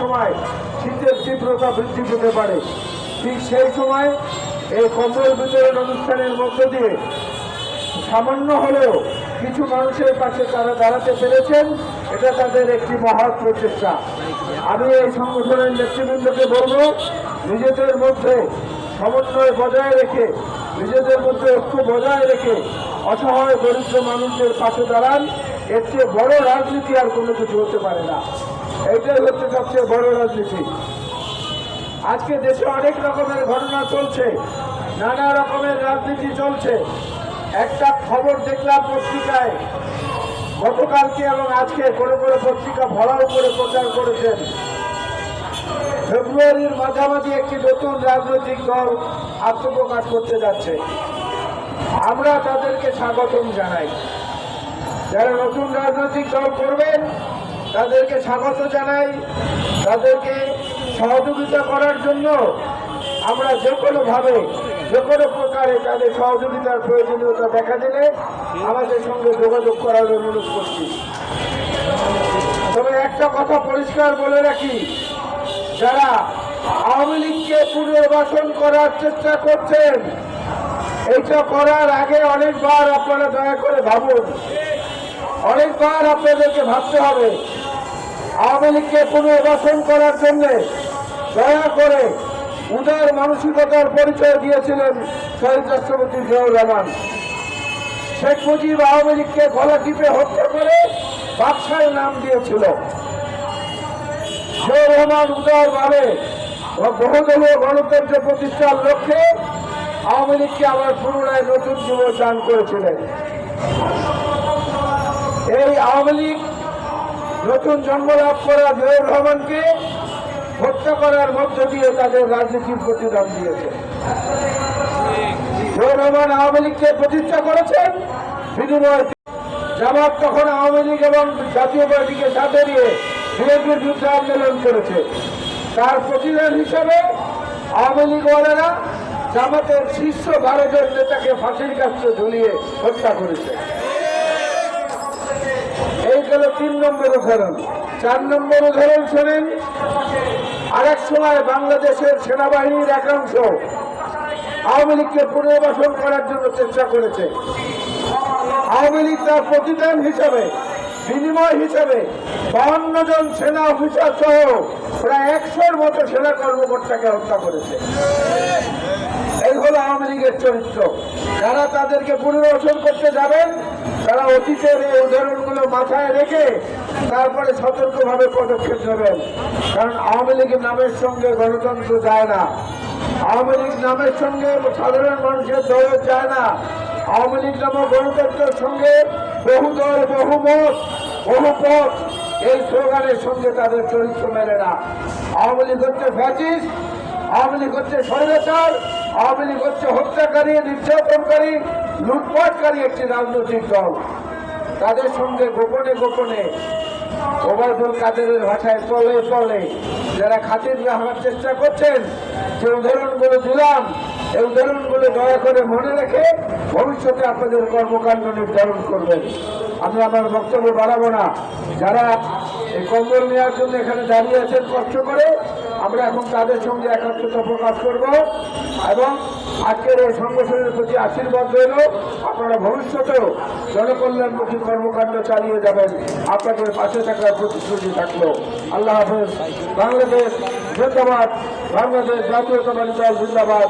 সময় শীতের তীব্রতা বৃদ্ধি পেতে পারে। ঠিক সেই সময় এই কম্বল বিতরণ অনুষ্ঠানের মধ্য দিয়ে সামান্য হলেও কিছু মানুষের কাছে তারা দাঁড়াতে পেরেছেন, এটা তাদের একটি মহৎ প্রচেষ্টা। আমি এই সংগঠনের নেতৃবৃন্দকে বলব, নিজেদের মধ্যে সমন্বয় বজায় রেখে, নিজেদের মধ্যে ঐক্য বজায় রেখে অসহায় দরিদ্র মানুষদের পাশে দাঁড়ান। এর চেয়ে বড় রাজনীতি আর কোনো কিছু হতে পারে না। এটাই হচ্ছে সবচেয়ে বড় রাজনীতি। আজকে দেশে অনেক রকমের ঘটনা চলছে, নানা রকমের রাজনীতি চলছে। একটা খবর দেখলাম পত্রিকায়, গতকালকে এবং আজকে কোনো কোনো পত্রিকা ভরাও করে প্রচার করেছেন। ফেব্রুয়ারির মাঝামাঝি একটি নতুন রাজনৈতিক দল আত্মপ্রকাশ করতে যাচ্ছে। আমরা তাদেরকে স্বাগতম জানাই। যারা নতুন রাজনৈতিক দল করবেন তাদেরকে স্বাগত জানাই। তাদেরকে সহযোগিতা করার জন্য আমরা যে কোনোভাবে, যে কোনো প্রকারে তাদের সহযোগিতার প্রয়োজনীয়তা দেখা দিলে আমাদের সঙ্গে যোগাযোগ করার অনুরোধ করছি। তবে একটা কথা পরিষ্কার বলে রাখি, যারা আওয়ামী লীগকে পুনর্বাসন করার চেষ্টা করছেন এইটা করার আগে অনেকবার আপনারা দয়া করে ভাবুন। অনেকবার আপনাদেরকে ভাবতে হবে। আওয়ামী লীগকে পুনর্বাসন করার জন্য দয়া করে উদার মানসিকতার পরিচয় দিয়েছিলেন শহীদ রাষ্ট্রপতি জিয়াউর রহমান। শেখ মুজিব আওয়ামী লীগকে গলা টিপে হত্যা করে বাদশাহের নাম দিয়েছিল। জিয়াউর রহমান উদারভাবে বহুদলীয় গণতন্ত্র প্রতিষ্ঠার লক্ষ্যে আওয়ামী লীগকে আবার পুনরায় নতুন জীবন দান করেছিলেন। আওয়ামী লীগ নতুন জন্ম লাভ করা জিয়াউর রহমানকে হত্যা করার মধ্য দিয়ে তাদের রাজনীতির প্রতিদান দিয়েছে। জিয়াউর রহমান আওয়ামী লীগকে প্রতিষ্ঠা করেছেন বিনিময়ে। জামাত তখন আওয়ামী লীগ এবং জাতীয় পার্টিকে সাথে নিয়ে বিএনপির বিরুদ্ধে আন্দোলন করেছে। তার প্রতিদান হিসাবে আওয়ামী লীগওয়ালারা জামাতের শীর্ষ বারো জন নেতাকে ফাঁসির কাছে ঝুলিয়ে হত্যা করেছে। তিন নম্বর উদাহরণ। চার নম্বর উদাহরণ শোনেন। আরেক সময় বাংলাদেশের সেনাবাহিনীর একাংশ আওয়ামী লীগকে পুনর্বাসন করার জন্য চেষ্টা করেছে। আওয়ামী লীগ তার প্রতিদান হিসাবে, বিনিময় হিসাবে বাহান্ন জন সেনা অফিসার সহ প্রায় একশোর মতো সেনা কর্মকর্তাকে হত্যা করেছে। এই হলো আওয়ামী লীগের চরিত্র। যারা তাদেরকে পুনর্বাসন করতে যাবেন তারা অতীতের এই উদাহরণগুলো মাথায় রেখে তারপরে সতর্কভাবে পদক্ষেপ নেবেন। কারণ আওয়ামী লীগের নামের সঙ্গে গণতন্ত্র যায় না। আওয়ামী লীগ নামের সঙ্গে সাধারণ মানুষের দল যায় না। আওয়ামী লীগ নামক গণতন্ত্রের সঙ্গে বহু দল বহু মত বহু পথ এই স্লোগানের সঙ্গে তাদের চরিত্র মেলে না। আওয়ামী লীগ হচ্ছে ফ্যাসিস্ট, আওয়ামী লীগ হচ্ছে স্বৈরাচার আওয়ামী লীগ হচ্ছে হত্যাকারী, নির্যাতনকারী, লুটপাটকারী একটি রাজনৈতিক দল। তাদের সঙ্গে গোপনে গোপনে ওবায়দুল কাদেরের ভাষায় চলে চলে যারা খাতির রাখার চেষ্টা করছেন যে উদাহরণগুলো দিলাম। এই উদাহরণগুলো দয়া করে মনে রেখে ভবিষ্যতে আপনাদের কর্মকাণ্ড নির্ধারণ করবেন। আমি আমার বক্তব্য বাড়াবো না। যারা এই কম্বল নেওয়ার জন্য এখানে দাঁড়িয়ে আছেন কষ্ট করে আমরা এখন তাদের সঙ্গে একাত্মতা প্রকাশ করব এবং আজকের এই সংগঠনের প্রতি আশীর্বাদ রইল। আপনারা ভবিষ্যতেও জনকল্যাণমুখী কর্মকাণ্ড চালিয়ে যাবেন। আপনাদের পাশে থাকার প্রতিশ্রুতি থাকল। আল্লাহ হাফেজ। বাংলাদেশ জিন্দাবাদ। বাংলাদেশ জাতীয়তাবাদী দল জিন্দাবাদ।